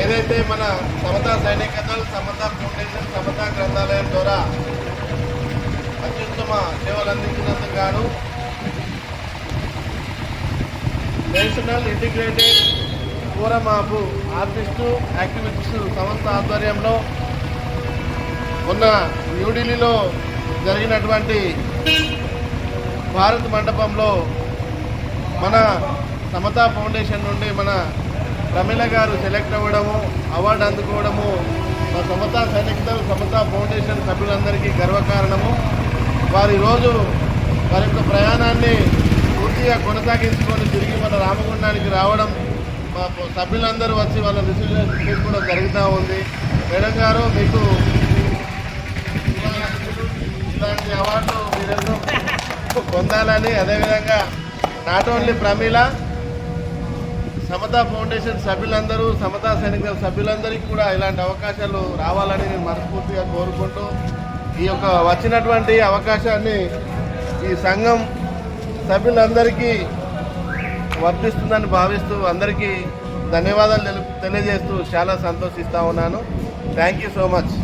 ఏదైతే మన సమతా ఫౌండేషన్ సమతా గ్రంథాలయం ద్వారా అత్యుత్తమ సేవలు అందించినందుకు గాను national integrated forum artist activist సంస్థ ఆధ్వర్యంలో మొన్న న్యూఢిల్లీలో జరిగినటువంటి భారత్ మండపంలో మన సమతా ఫౌండేషన్ నుండి మన ప్రమిళ గారు సెలెక్ట్ అవ్వడము అవార్డు అందుకోవడము మా సమతా సైనికులు సమతా ఫౌండేషన్ సభ్యులందరికీ గర్వకారణము. వారి రోజు వారి యొక్క ప్రయాణాన్ని పూర్తిగా కొనసాగించుకొని తిరిగి మన రామగుండానికి రావడం మా సభ్యులందరూ వచ్చి వాళ్ళ రిసీవ్ చేసుకోవడం జరుగుతూ ఉంది. మేడం గారు మీకు ఇలాంటి అవార్డు మీరెన్నో పొందాలని అదేవిధంగా not only Pramila Samata foundation సభ్యులందరూ సమతా సైనిక సభ్యులందరికీ కూడా ఇలాంటి అవకాశాలు రావాలని నేను మనస్ఫూర్తిగా కోరుకుంటూ ఈ యొక్క వచ్చినటువంటి అవకాశాన్ని ఈ సంఘం సభ్యులందరికీ వర్తిస్తుందని భావిస్తూ అందరికీ ధన్యవాదాలు తెలు తెలియజేస్తూ చాలా సంతోషిస్తూ ఉన్నాను. Thank you so much